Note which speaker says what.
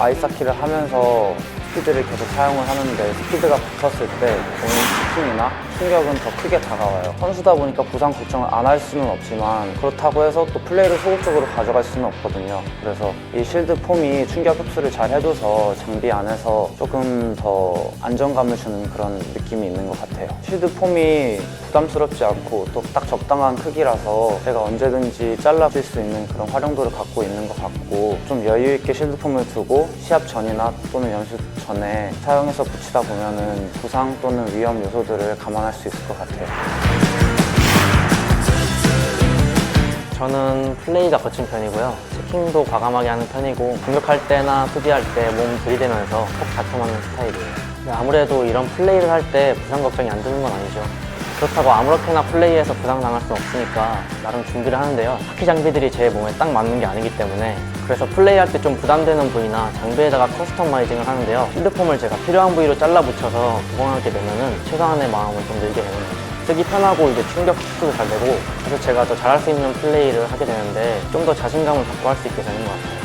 Speaker 1: 아이스하키를 하면서 스피드를 계속 사용을 하는데 스피드가 붙었을 때 오는 슈팅이나 충격은 더 크게 다가와요. 선수다 보니까 부상 걱정을 안 할 수는 없지만 그렇다고 해서 또 플레이를 소극적으로 가져갈 수는 없거든요. 그래서 이 실드 폼이 충격 흡수를 잘 해줘서 장비 안에서 조금 더 안정감을 주는 그런 느낌이 있는 것 같아요. 실드 폼이 부담스럽지 않고 또 딱 적당한 크기라서 제가 언제든지 잘라줄 수 있는 그런 활용도를 갖고 있는 것 같고 좀 여유 있게 실드 폼을 두고 시합 전이나 또는 연습 전에 사용해서 붙이다 보면은 부상 또는 위험 요소들을 감안할 수 있을 것 같아요.
Speaker 2: 저는 플레이가 거친 편이고요. 체킹도 과감하게 하는 편이고 공격할 때나 수비할 때 몸 들이대면서 꼭 잡혀맞는 스타일이에요. 아무래도 이런 플레이를 할 때 부상 걱정이 안 드는 건 아니죠. 그렇다고 아무렇게나 플레이해서 부상 당할 수 없으니까 나름 준비를 하는데요. 하키 장비들이 제 몸에 딱 맞는 게 아니기 때문에 그래서 플레이할 때 좀 부담되는 부위나 장비에다가 커스터마이징을 하는데요. 실드폼을 제가 필요한 부위로 잘라 붙여서 구멍하게 되면은 최소한의 마음을 좀 늘게 되는 거죠. 쓰기 편하고 이제 충격 흡수도 잘 되고 그래서 제가 더 잘할 수 있는 플레이를 하게 되는데 좀 더 자신감을 갖고 할 수 있게 되는 것 같아요.